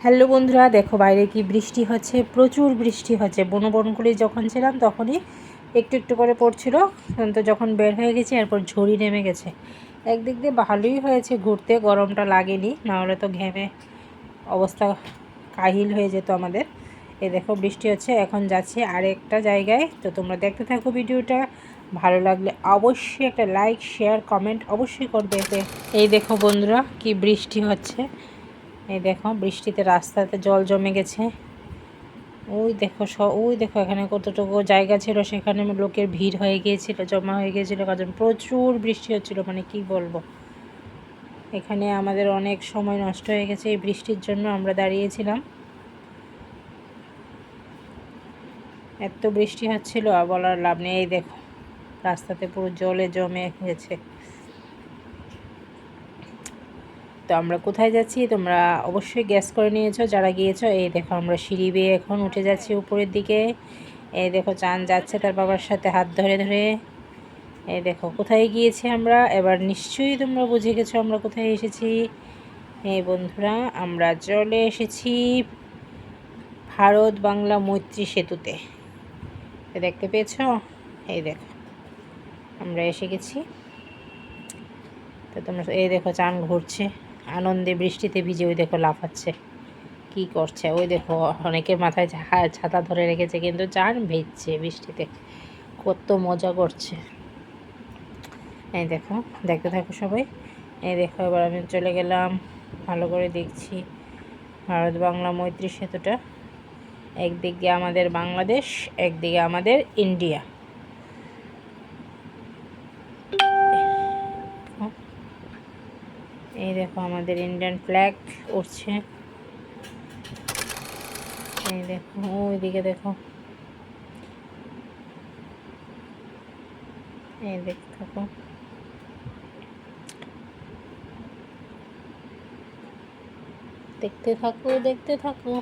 Hello বন্ধুরা, দেখো বাইরে কি বৃষ্টি হচ্ছে, প্রচুর বৃষ্টি হচ্ছে। বনবনগুলি যখন ছিলাম তখনই একটু একটু করে পড়ছিল কিন্তু যখন বের হয়ে গেছি, এরপর ঝড়ি নেমে গেছে। একদিক দিয়ে ভালোই হয়েছে, ঘুরতে গরমটা লাগেনি, নাহলে তো ঘেমে অবস্থা কাহিল হয়ে যেত আমাদের। এ দেখো বৃষ্টি হচ্ছে, এখন যাচ্ছি আরেকটা জায়গায়। তো তোমরা দেখতে থাকো ভিডিওটা, ভালো লাগলে অবশ্যই একটা লাইক শেয়ার কমেন্ট অবশ্যই করবে। এই দেখো বন্ধুরা, কি বৃষ্টি হচ্ছে। এই দেখো, বৃষ্টিতে রাস্তাতে জল জমে গেছে। ওই দেখো স, ওই দেখো এখানে কতটুকু জায়গা ছিল, সেখানে লোকের ভিড় হয়ে গিয়েছিল, জমা হয়ে গিয়েছিল, কারণ প্রচুর বৃষ্টি হচ্ছিল মানে কি বলব। এখানে আমাদের অনেক সময় নষ্ট হয়ে গেছে, এই বৃষ্টির জন্য আমরা দাঁড়িয়েছিলাম। এত বৃষ্টি হচ্ছিল আর বলার লাভ নেই, এই দেখো। রাস্তাতে পুরো জলে জমে হয়েছে তো আমরা কোথায় যাচ্ছি তোমরা অবশ্যই গ্যাস করে নিয়েছো। যারা গিয়েছো, এই দেখো আমরা সিঁড়ি বেয়ে এখন উঠে যাচ্ছি উপরের দিকে। এই দেখো চান যাচ্ছে তার বাবার সাথে হাত ধরে ধরে। এই দেখো কোথায় গিয়েছি আমরা? এবার নিশ্চয়ই তোমরা বুঝে গেছো আমরা কোথায় এসেছি। এই বন্ধুরা, আমরা চলে এসেছি ভারত বাংলা মৈত্রী সেতুতে। দেখতে পেয়েছ? এই দেখো, আমরা এসে গেছি। তো তোমরা, এই দেখো চান ঘুরছে। আনন্দে বৃষ্টিতে ভিজে ওই দেখো লাফাচ্ছে। কি করছে? ওই দেখো অনেকের মাথায় ছাতা ধরে রেখেছে, কিন্তু চান ভিজছে বৃষ্টিতে। কত মজা করছে। এই দেখো, দেখতে থাকো সবাই। এই দেখো, এবার আমি চলে গেলাম। ভালো করে দেখছি ভারত বাংলা মৈত্রী সেতুটা। একদিকে আমাদের বাংলাদেশ, একদিকে আমাদের ইন্ডিয়া। এই দেখো আমাদের ইন্ডিয়ান ফ্ল্যাগ উঠছে এই দেখো, ওইদিকে দেখো। এই দেখ থাকো দেখতে থাকো দেখতে থাকো।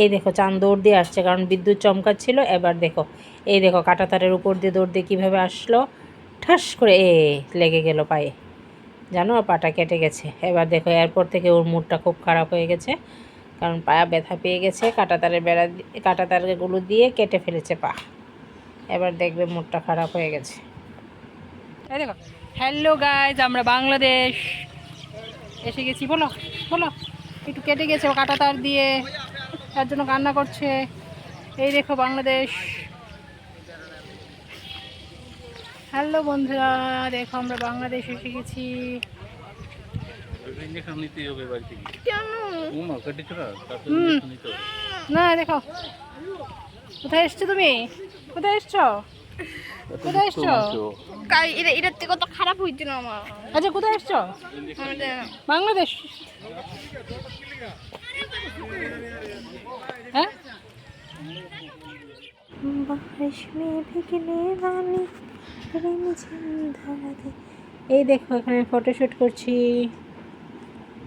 এই দেখো, চাঁদ দৌড় দিয়ে আসছে, কারণ বিদ্যুৎ চমকাচ্ছিল। এবার দেখো, এই দেখো কাটা তারের উপর দিয়ে দৌড় দিয়ে কীভাবে আসলো? ঠাস করে, এ, লেগে গেল পায়ে। জানো পাটা কেটে গেছে। এবার দেখো এরপর থেকে ওর মুডটা খুব খারাপ হয়ে গেছে। কারণ পায়া ব্যথা পেয়ে গেছে, কাটা তারের বেড়া কাটা তারগুলো দিয়ে কেটে ফেলেছে পা। এবার দেখবে মুডটা খারাপ হয়ে গেছে। দেখো হ্যালো গাইজ আমরা বাংলাদেশ। এসে গেছি, বলো বলো, একটু কেটে গেছে ও কাটা তার দিয়ে। তার জন্য কান্না করছে। এই দেখো বাংলাদেশ। হ্যালো বন্ধুরা দেখো আমরা বাংলাদেশ এসে গেছি। না দেখো। কোথায় এসছো তুমি? কোথায় এসছো? কোথায় এসছো? কাই এটা এটার থেকে কত খারাপ হইছে না আমার। আচ্ছা কোথায় এসছো? বাংলাদেশ। হ্যাঁ। এই দেখো, এখানে ফটোশ্যুট করছি।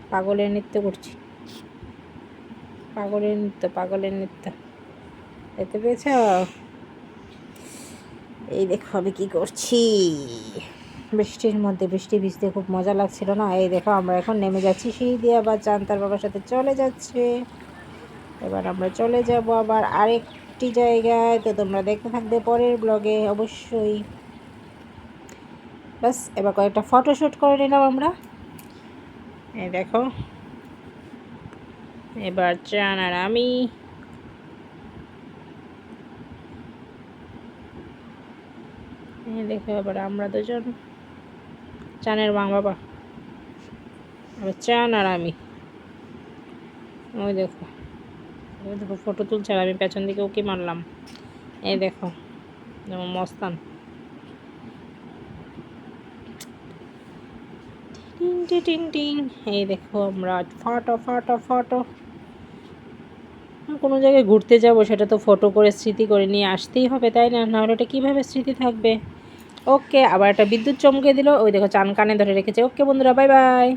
পাগলের নৃত্য করছি। পাগলের নৃত্য পাগলের নৃত্য। দেখতে পেয়েছ? এই দেখো, আমি কি করছি? বৃষ্টির মধ্যে বৃষ্টি ভিজতে খুব মজা লাগছিল না? এই দেখো, আমরা এখন নেমে যাচ্ছি সিঁড়ি দিয়ে। আবার চান তার বাবার সাথে চলে যাচ্ছে। এবার আমরা চলে যাব আবার আরেকটি জায়গায়। তো তোমরা দেখতে থাকবে পরের ব্লগে অবশ্যই। বাস এবার কয়েকটা ফটোশ্যুট করে নিলাম আমরা। এই দেখো। এবার চান আর আমি। দেখো, এবার আমরা দুজন। চানের মা বাবা। এবার চান আর আমি। ওই দেখো। ওই দেখো ফটো তুলছে আর আমি পেছন দিকে ওকে মারলাম। এই দেখো, যেমন মস্তান। টিং, টি, টিং টিং। এই দেখো আমরা ফটো ফটো ফটো। কোনো জায়গায় ঘুরতে যাব, সেটা তো ফটো করে স্মৃতি করে নিয়ে আসতেই হবে, তাই না? নাহলে ওটা কীভাবে স্মৃতি থাকবে? ওকে, আবার একটা বিদ্যুৎ চমকে দিল। ওই দেখো চান কানে ধরে রেখেছে। ওকে বন্ধুরা, বাই বাই।